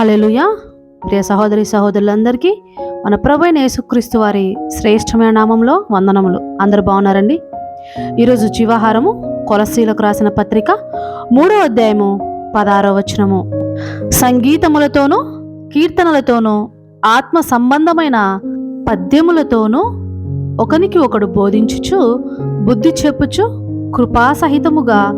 హల్లెలూయా. ప్రియ సహోదరి సహోదరులందరికీ మన ప్రభు యేసుక్రీస్తు వారి శ్రేష్టమైన నామంలో వందనములు. అందరు బాగున్నారండి? ఈరోజు జీవాహారము కొలసీలకు రాసిన పత్రిక మూడో అధ్యాయము పదారో వచనము. సంగీతములతోనూ కీర్తనలతోనూ ఆత్మ సంబంధమైన పద్యములతోనూ ఒకనికి ఒకడు బోధించుచు బుద్ధి చెప్పుచు కృపాసహితముగా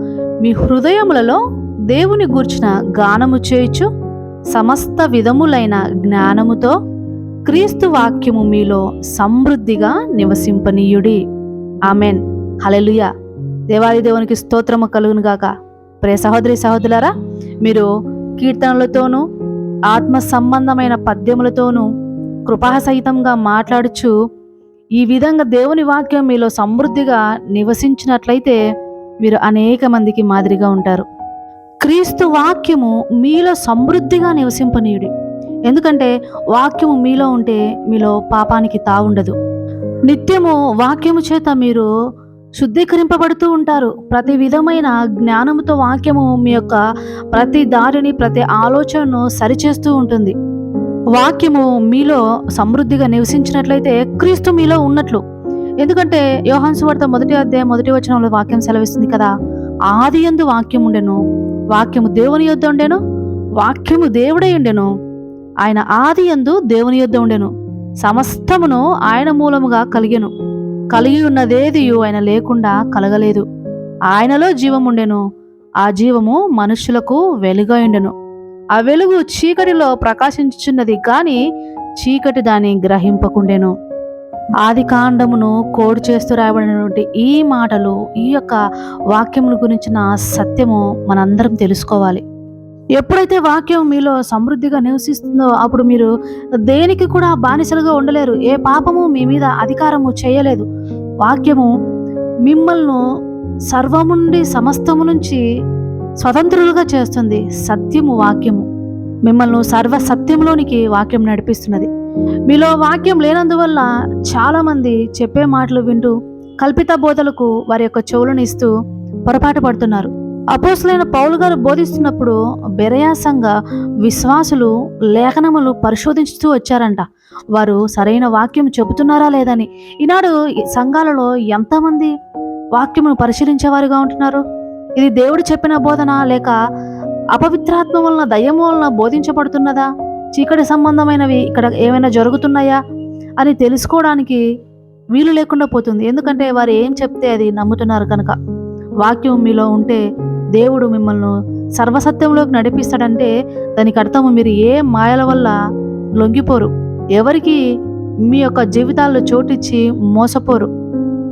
మీ హృదయములలో దేవుని గూర్చిన గానము చేయుచు సమస్త విధములైన జ్ఞానముతో క్రీస్తు వాక్యము మీలో సమృద్ధిగా నివసింపనీయుడి. ఆమెన్. హలెలుయ దేవాది దేవునికి స్తోత్రము కలుగును గాక ప్రే సహోదరి సహోదరులారా మీరు కీర్తనలతోనూ ఆత్మ సంబంధమైన పద్యములతోనూ కృపాసహితంగా మాట్లాడుచు ఈ విధంగా దేవుని వాక్యం మీలో సమృద్ధిగా నివసించినట్లయితే మీరు అనేక మందికి మాదిరిగా ఉంటారు. క్రీస్తు వాక్యము మీలో సమృద్ధిగా నివసింపనీయుడి. ఎందుకంటే వాక్యము మీలో ఉంటే మీలో పాపానికి తావుండదు. నిత్యము వాక్యము చేత మీరు శుద్ధీకరింపబడుతూ ఉంటారు. ప్రతి విధమైన జ్ఞానముతో వాక్యము మీ యొక్క ప్రతి దారిని ప్రతి ఆలోచనను సరిచేస్తూ ఉంటుంది. వాక్యము మీలో సమృద్ధిగా నివసించినట్లయితే క్రీస్తు మీలో ఉన్నట్లు. ఎందుకంటే యోహాన్ వార్త మొదటి అధ్యాయం మొదటి వచనంలో వాక్యం సెలవిస్తుంది కదా ఆది ఎందు వాక్యం ఉండెను వాక్యము దేవుని యొద్ద ఉండెను? వాక్యము దేవుడై ఉండెను. ఆయన ఆది ఎందు దేవుని యొద్ద ఉండెను. సమస్తమును ఆయన మూలముగా కలిగెను. కలిగి ఉన్నదేది ఆయన లేకుండా కలగలేదు. ఆయనలో జీవముండెను ఆ జీవము మనుషులకు వెలుగై ఉండెను. ఆ వెలుగు చీకటిలో ప్రకాశించుచున్నది కానీ చీకటి దాన్ని గ్రహింపకుండెను. ఆది కాండమును కోడ్ చేస్తూ రాయబడినటువంటి ఈ మాటలు ఈ యొక్క వాక్యముల గురించిన సత్యము మనందరం తెలుసుకోవాలి. ఎప్పుడైతే వాక్యం మీలో సమృద్ధిగా నివసిస్తుందో అప్పుడు మీరు దేనికి కూడా బానిసలుగా ఉండలేరు. ఏ పాపము మీ మీద అధికారము చేయలేదు. వాక్యము మిమ్మల్ని సర్వము నుండి సమస్తము నుంచి స్వతంత్రులుగా చేస్తుంది. సత్యము వాక్యము. మిమ్మల్ని సర్వ సత్యంలోనికి వాక్యం నడిపిస్తున్నది. మీలో వాక్యం లేనందువల్ల చాలామంది చెప్పే మాటలు వింటూ కల్పిత బోధలకు వారి యొక్క చెవులను ఇస్తూ పొరపాటు పడుతున్నారు. అపోసులైన పౌలు గారు బోధిస్తున్నప్పుడు బెరయాసంగా విశ్వాసులు లేఖనములు పరిశోధించుతూ వచ్చారంట. వారు సరైన వాక్యం చెబుతున్నారా లేదని. ఈనాడు సంఘాలలో ఎంతమంది వాక్యమును పరిశీలించేవారుగా ఉంటున్నారు? ఇది దేవుడు చెప్పిన బోధన లేక అపవిత్రాత్మ వలన దయ్యము వలన బోధించబడుతున్నదా? చీకటి సంబంధమైనవి ఇక్కడ ఏమైనా జరుగుతున్నాయా? అని తెలుసుకోవడానికి వీలు లేకుండా పోతుంది. ఎందుకంటే వారు ఏం చెప్తే అది నమ్ముతున్నారు కనుక. వాక్యం మీలో ఉంటే దేవుడు మిమ్మల్ని సర్వసత్యంలోకి నడిపిస్తాడంటే దానికి అర్థము మీరు ఏ మాయల వల్ల లొంగిపోరు. ఎవరికి మీ యొక్క జీవితాల్లో చోటిచ్చి మోసపోరు.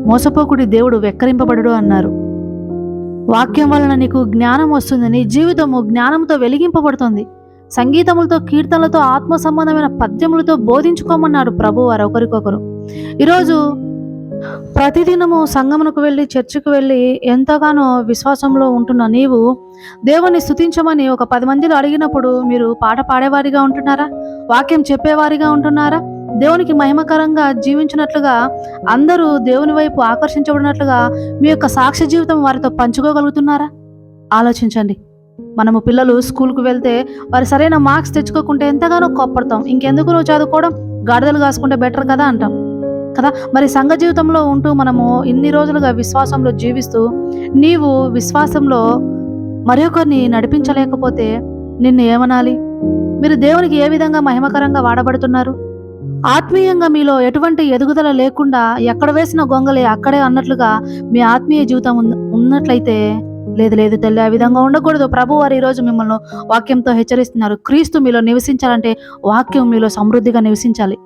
మోసపోకుడి దేవుడు వెక్కరింపబడడు అన్నారు. వాక్యం వలన నీకు జ్ఞానం వస్తుందని జీవితము జ్ఞానంతో వెలిగింపబడుతుంది. సంగీతములతో కీర్తనలతో ఆత్మ సంబంధమైన పద్యములతో బోధించుకోమన్నాడు ప్రభు వారు ఒకరికొకరు. ఈరోజు ప్రతిదినము సంగమునకు వెళ్ళి చర్చికి వెళ్ళి ఎంతగానో విశ్వాసంలో ఉంటున్న నీవు దేవుని స్థుతించమని ఒక పది మందిలో అడిగినప్పుడు మీరు పాట పాడేవారిగా ఉంటున్నారా? వాక్యం చెప్పేవారిగా ఉంటున్నారా? దేవునికి మహిమకరంగా జీవించినట్లుగా అందరూ దేవుని వైపు ఆకర్షించబడినట్లుగా మీ యొక్క సాక్ష్య జీవితం వారితో పంచుకోగలుగుతున్నారా? ఆలోచించండి. మనము పిల్లలు స్కూల్కు వెళ్తే వారు సరైన మార్క్స్ తెచ్చుకోకుంటే ఎంతగానో కోప్పడతాం. ఇంకెందుకు నువ్వు చదువుకోవడం గాడిదలు కాసుకుంటే బెటర్ కదా అంటాం. కదా? మరి సంఘ జీవితంలో ఉంటూ మనము ఇన్ని రోజులుగా విశ్వాసంలో జీవిస్తూ నీవు విశ్వాసంలో మరొకరిని నడిపించలేకపోతే నిన్ను ఏమనాలి? మీరు దేవునికి ఏ విధంగా మహిమకరంగా వాడబడుతున్నారు? ఆత్మీయంగా మీలో ఎటువంటి ఎదుగుదల లేకుండా ఎక్కడ వేసిన గొంగలే అక్కడే అన్నట్లుగా మీ ఆత్మీయ జీవితం ఉన్నట్లయితే లేదు లేదు తల్లి. ఆ విధంగా ఉండకూడదు. ప్రభు వారు ఈరోజు మిమ్మల్ని వాక్యంతో హెచ్చరిస్తున్నారు. క్రీస్తు మీలో నివసించాలంటే వాక్యం మీలో సమృద్ధిగా నివసించాలి.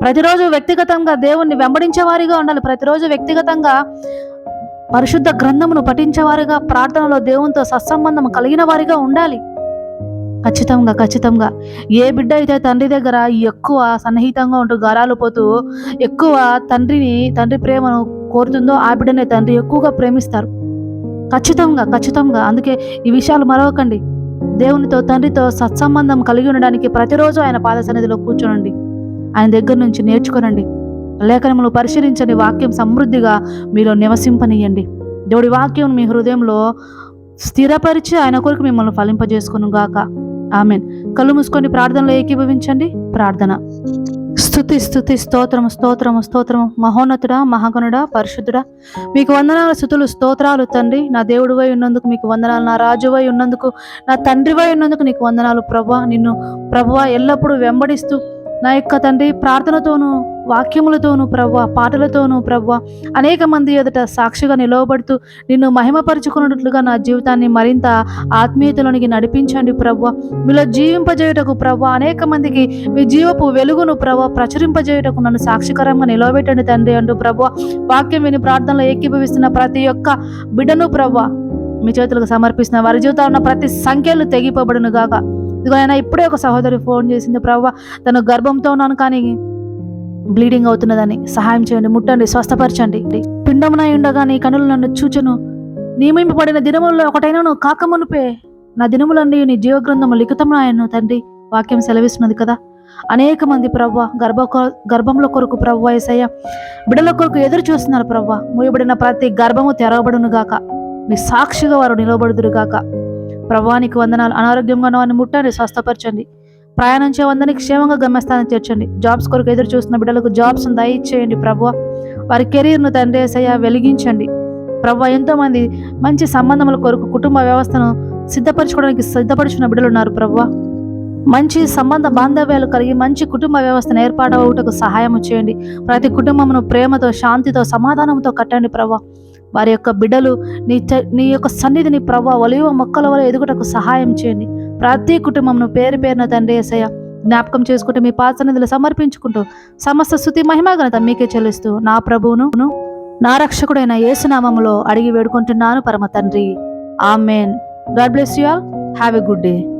ప్రతిరోజు వ్యక్తిగతంగా దేవుణ్ణి వెంబడించే వారిగా ఉండాలి. ప్రతిరోజు వ్యక్తిగతంగా పరిశుద్ధ గ్రంథమును పఠించేవారిగా ప్రార్థనలో దేవునితో సత్సంబంధం కలిగిన వారిగా ఉండాలి. ఖచ్చితంగా ఖచ్చితంగా. ఏ బిడ్డ అయితే తండ్రి దగ్గర ఎక్కువ సన్నిహితంగా ఉంటూ గారాలు పోతూ ఎక్కువ తండ్రిని తండ్రి ప్రేమను కోరుతుందో ఆ బిడ్డనే తండ్రి ఎక్కువగా ప్రేమిస్తారు. ఖచ్చితంగా ఖచ్చితంగా. అందుకే ఈ విషయాలు మరవకండి. దేవునితో తండ్రితో సత్సంబంధం కలిగి ఉండడానికి ప్రతిరోజు ఆయన పాద సన్నిధిలో కూర్చోనండి. ఆయన దగ్గర నుంచి నేర్చుకోనండి. లేఖనములు పరిశీలించని వాక్యం సమృద్ధిగా మీలో నివసింపనీయండి. దేవుడి వాక్యం మీ హృదయంలో స్థిరపరిచి ఆయన కొరకు మిమ్మల్ని ఫలింపజేసుకును గాక ఆమెన్. కళ్ళు మూసుకొని ప్రార్థనలో ఏకీభవించండి. ప్రార్థన. స్థుతి స్థుతి స్తోత్రము స్తోత్రము స్తోత్రము. మహోన్నతుడా మహాగణుడా పరిశుద్ధుడా. మీకు వందనాలు స్థుతులు స్తోత్రాలు తండ్రి. నా దేవుడివై ఉన్నందుకు మీకు వందనాలు నా రాజువై ఉన్నందుకు నా తండ్రివై ఉన్నందుకు నీకు వందనాలు ప్రభా. నిన్ను ప్రభువ ఎల్లప్పుడూ వెంబడిస్తూ నా యొక్క తండ్రి ప్రార్థనతోనూ వాక్యములతోనూ ప్రవ్వ పాటలతోనూ ప్రవ్వ అనేక మంది ఎదుట సాక్షిగా నిలవబడుతూ నిన్ను మహిమపరుచుకున్నట్లుగా నా జీవితాన్ని మరింత ఆత్మీయతలోనికి నడిపించండి ప్రవ్వ మీలో జీవింపజేయుటకు ప్రవ్వ అనేక మందికి మీ జీవపు వెలుగును ప్రవ్వ ప్రచురింపజేయుటకు నన్ను సాక్షికరంగా నిలవబెట్టండి తండ్రి అంటూ ప్రవ్వ వాక్యం విని ప్రార్థనలో ఏకీభవిస్తున్న ప్రతి ఒక్క బిడ్డను ప్రవ్వ మీ చేతులకు సమర్పిస్తున్న వారి జీవితంలో ఉన్న ప్రతి సంఖ్యలు తెగిపోబడును గాక ఇదిగో ఆయన ఇప్పుడే ఒక సహోదరి ఫోన్ చేసింది ప్రవ్వ తను గర్భంతో ఉన్నాను కానీ బ్లీడింగ్ అవుతున్నదని సహాయం చేయండి ముట్టండి స్వస్థపరచండి. పిండమునై ఉండగా నీ కనులు నన్ను చూచను. నియమింపబడిన దినములలో ఒకటైనను కాకమునుపే. నా దినములన్నీ నీ జీవగ్రంథము లిఖితమునాయను తండ్రి వాక్యం సెలవిస్తున్నది కదా. అనేక మంది ప్రవ్వ గర్భ గర్భంలో కొరకు ప్రవ్వ ఏసయ్య బిడ్డల కొరకు ఎదురు చూస్తున్నారు ప్రవ్వ. మూయబడిన ప్రతి గర్భము తెరవబడును గాక. మీ సాక్షిగా వారు నిలబడుదురు గాక. ప్రభానికి వందనాలు. అనారోగ్యంగా ఉన్న వారిని ముట్టండి స్వస్థపరచండి. ప్రయాణం చేయందని క్షేమంగా గమ్యస్థానం చేర్చండి. జాబ్స్ కొరకు ఎదురు చూస్తున్న బిడ్డలకు జాబ్స్ దయచేయండి ప్రభు వారి కెరీర్ను తండ్రి ఏసయ్య వెలిగించండి. ప్రభు ఎంతోమంది మంచి సంబంధముల కొరకు కుటుంబ వ్యవస్థను సిద్ధపరచుకోవడానికి సిద్ధపరచుకున్న బిడ్డలు ఉన్నారు ప్రభు మంచి సంబంధ బాంధవ్యాలు కలిగి మంచి కుటుంబ వ్యవస్థను ఏర్పాటవుటకు సహాయం చేయండి. ప్రతి కుటుంబమును ప్రేమతో శాంతితో సమాధానంతో కట్టండి ప్రభా వారి యొక్క బిడ్డలు నీ నీ యొక్క సన్నిధిని ప్రభా ఒలివ మొక్కల వల్ల ఎదుగుటకు సహాయం చేయండి. ప్రతి కుటుంబంను పేరు పేరున తండ్రి ఏసయ్య జ్ఞాపకం చేసుకుంటూ మీ పాత సన్నిధిలో సమర్పించుకుంటూ సమస్త స్థుతి మహిమాగనత మీకే చెల్లిస్తూ నా ప్రభువును నా రక్షకుడైన యేసునామంలో అడిగి వేడుకుంటున్నాను పరమ తండ్రి. Amen. God bless you all. Have a good day.